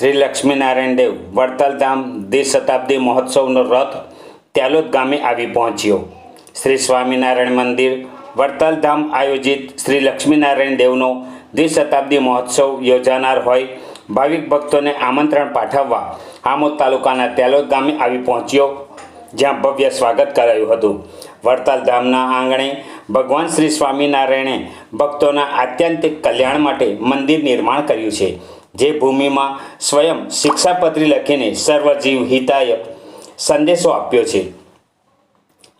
શ્રી લક્ષ્મીનારાયણ દેવ વડતાલ ધામ દ્વિશતાબ્દી મહોત્સવનો રથ ત્યાલોદ ગામે આવી પહોંચ્યો. શ્રી સ્વામિનારાયણ મંદિર, વડતાલધામ આયોજિત શ્રી લક્ષ્મીનારાયણ દેવનો દ્વિશતાબ્દી મહોત્સવ યોજાનાર હોય, ભાવિક ભક્તોને આમંત્રણ પાઠવવા આમોદ તાલુકાના ત્યાલોદ ગામે આવી પહોંચ્યો, જ્યાં ભવ્ય સ્વાગત કરાયું હતું. વડતાલ ધામના આંગણે ભગવાન શ્રી સ્વામિનારાયણે ભક્તોના આત્યંતિક કલ્યાણ માટે મંદિર નિર્માણ કર્યું છે. જે ભૂમિમાં સ્વયં શિક્ષાપત્રી લખીને સર્વજીવ હિતાય સંદેશો આપ્યો છે.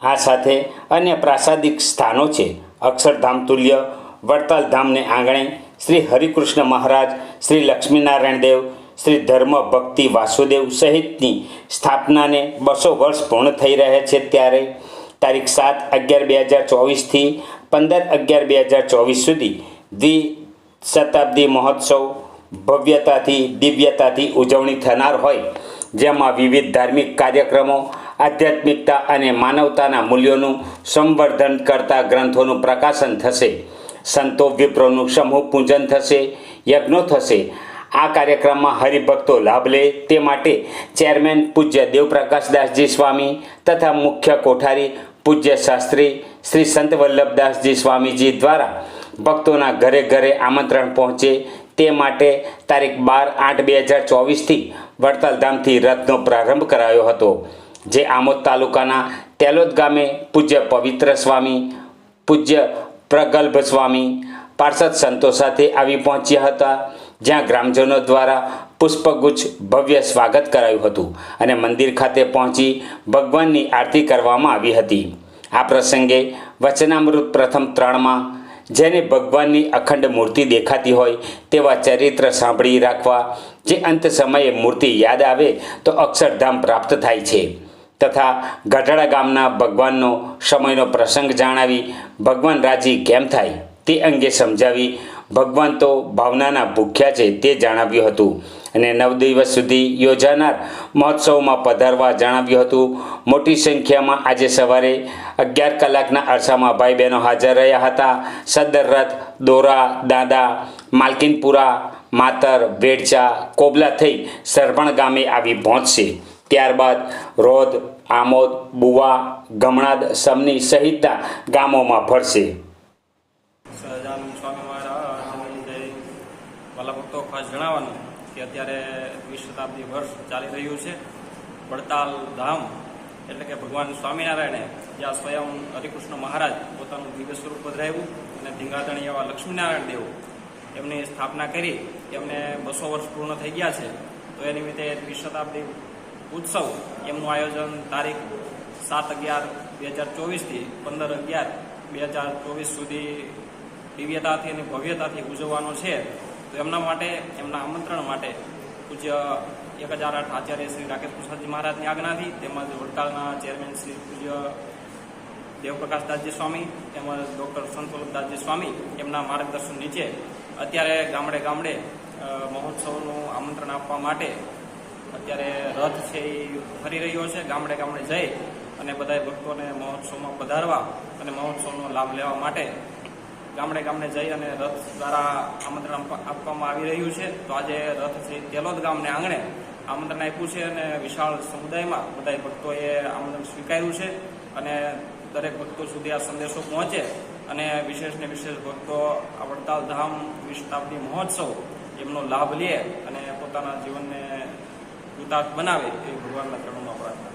આ સાથે અન્ય પ્રાસાદિક સ્થાનો છે. અક્ષરધામ તુલ્ય વડતાલ ધામને આંગણે શ્રી હરિકૃષ્ણ મહારાજ, શ્રી લક્ષ્મીનારાયણ દેવ, શ્રી ધર્મ ભક્તિ વાસુદેવ સહિતની સ્થાપનાને બસો વર્ષ પૂર્ણ થઈ રહ્યા છે ત્યારે. તારીખ સાત અગિયાર બે હજાર ચોવીસથી પંદર અગિયાર બે હજાર ચોવીસ સુધી દ્વિ શતાબ્દી મહોત્સવ ભવ્યતાથી, દિવ્યતાથી ઉજવણી થનાર હોય, જેમાં વિવિધ ધાર્મિક કાર્યક્રમો, આધ્યાત્મિકતા અને માનવતાના મૂલ્યોનું સંવર્ધન કરતા ગ્રંથોનું પ્રકાશન થશે. સંતો વિપ્રોનું સમૂહ પૂજન થશે, યજ્ઞો થશે. આ કાર્યક્રમમાં હરિભક્તો લાભ લે તે માટે ચેરમેન પૂજ્ય દેવપ્રકાશદાસજી સ્વામી તથા મુખ્ય કોઠારી પૂજ્ય શાસ્ત્રી શ્રી સંત વલ્લભદાસજી સ્વામીજી દ્વારા ભક્તોના ઘરે ઘરે આમંત્રણ પહોંચે તે માટે તારીખ બાર આઠ બે હજાર ચોવીસથી વડતાલધામથી રથનો પ્રારંભ કરાયો હતો, જે આમોદ તાલુકાના તેલોદ ગામે પૂજ્ય પવિત્ર સ્વામી, પૂજ્ય પ્રગલ્ભ સ્વામી, પાર્ષદ સંતો સાથે આવી પહોંચ્યા હતા, જ્યાં ગ્રામજનો દ્વારા પુષ્પગુચ્છ ભવ્ય સ્વાગત કરાયું હતું અને મંદિર ખાતે પહોંચી ભગવાનની આરતી કરવામાં આવી હતી. આ પ્રસંગે વચનામૃત પ્રથમ ત્રણમાં જેને ભગવાનની અખંડ મૂર્તિ દેખાતી હોય તેવા ચરિત્ર સાંભળી રાખવા જે અંત સમયે મૂર્તિ યાદ આવે તો અક્ષરધામ પ્રાપ્ત થાય છે. તથા ગઢડા ગામના ભગવાનનો સમયનો પ્રસંગ જણાવી ભગવાન રાજી કેમ થાય તે અંગે સમજાવી ભગવાન તો ભાવનાના ભૂખ્યા છે તે જણાવ્યું હતું. અને નવ દિવસ સુધી યોજાનાર મહોત્સવમાં પધારવા જણાવ્યું હતું. મોટી સંખ્યામાં આજે સવારે અગિયાર કલાકના અરસામાં ભાઈ બહેનો હાજર રહ્યા હતા. સદર રથ, દોરા, દાદા, માલકીનપુરા, માતર, વેડચા, કોબલા થઈ સરપણ ગામે આવી પહોંચશે. ત્યારબાદ રોદ, આમોદ, બુવા, ગમણાદ સમની સહિતના ગામોમાં ફરશે. જણાવવાનું. કે અત્યારે વીસ શતાબ્દી વર્ષ ચાલી રહ્યું છે. વડતાલ ધામ, એટલે કે ભગવાન સ્વામિનારાયણે જ્યાં સ્વયં હરિકૃષ્ણ મહારાજ પોતાનું દિવ્ય સ્વરૂપ પધરાવ્યું અને ધીંગાધણી એવા લક્ષ્મીનારાયણ દેવ એમની સ્થાપના કરી એમને બસો વર્ષ પૂર્ણ થઈ ગયા છે. તો એ નિમિત્તે વીસ શતાબ્દી ઉત્સવ એમનું આયોજન તારીખ સાત અગિયાર બે હજાર ચોવીસથી પંદર અગિયાર બે હજાર ચોવીસ સુધી દિવ્યતાથી અને ભવ્યતાથી ઉજવવાનો છે. તો એમના માટે, એમના આમંત્રણ માટે પૂજ્ય એક હજાર આઠ આચાર્ય શ્રી રાકેશ પ્રસાદજી મહારાજની આજ્ઞાથી તેમજ વડતાલના ચેરમેન શ્રી પૂજ્ય દેવપ્રકાશદાસજી સ્વામી તેમજ ડૉક્ટર સંતોલદાસજી સ્વામી એમના માર્ગદર્શન નીચે અત્યારે ગામડે ગામડે મહોત્સવનું આમંત્રણ આપવા માટે અત્યારે રથ છે એ ફરી રહ્યો છે. ગામડે ગામડે જઈ અને બધા ભક્તોને મહોત્સવમાં પધારવા અને મહોત્સવનો લાભ લેવા માટે ગામડે ગામડે જઈ અને રથ દ્વારા આમંત્રણ આપવામાં આવી રહ્યું છે. તો આજે રથ છે તેલોદ ગામને આંગણે આમંત્રણ આપ્યું છે અને વિશાળ સમુદાયમાં બધા ભક્તોએ આમંત્રણ સ્વીકાર્યું છે અને દરેક ભક્તો સુધી આ સંદેશો પહોંચે અને વિશેષ ને વિશેષ ભક્તો આ વડતાલ ધામ વિશતાબ્દી મહોત્સવ એમનો લાભ લે અને પોતાના જીવનને કૃતાર્થ બનાવે એ ભગવાનના ચરણોમાં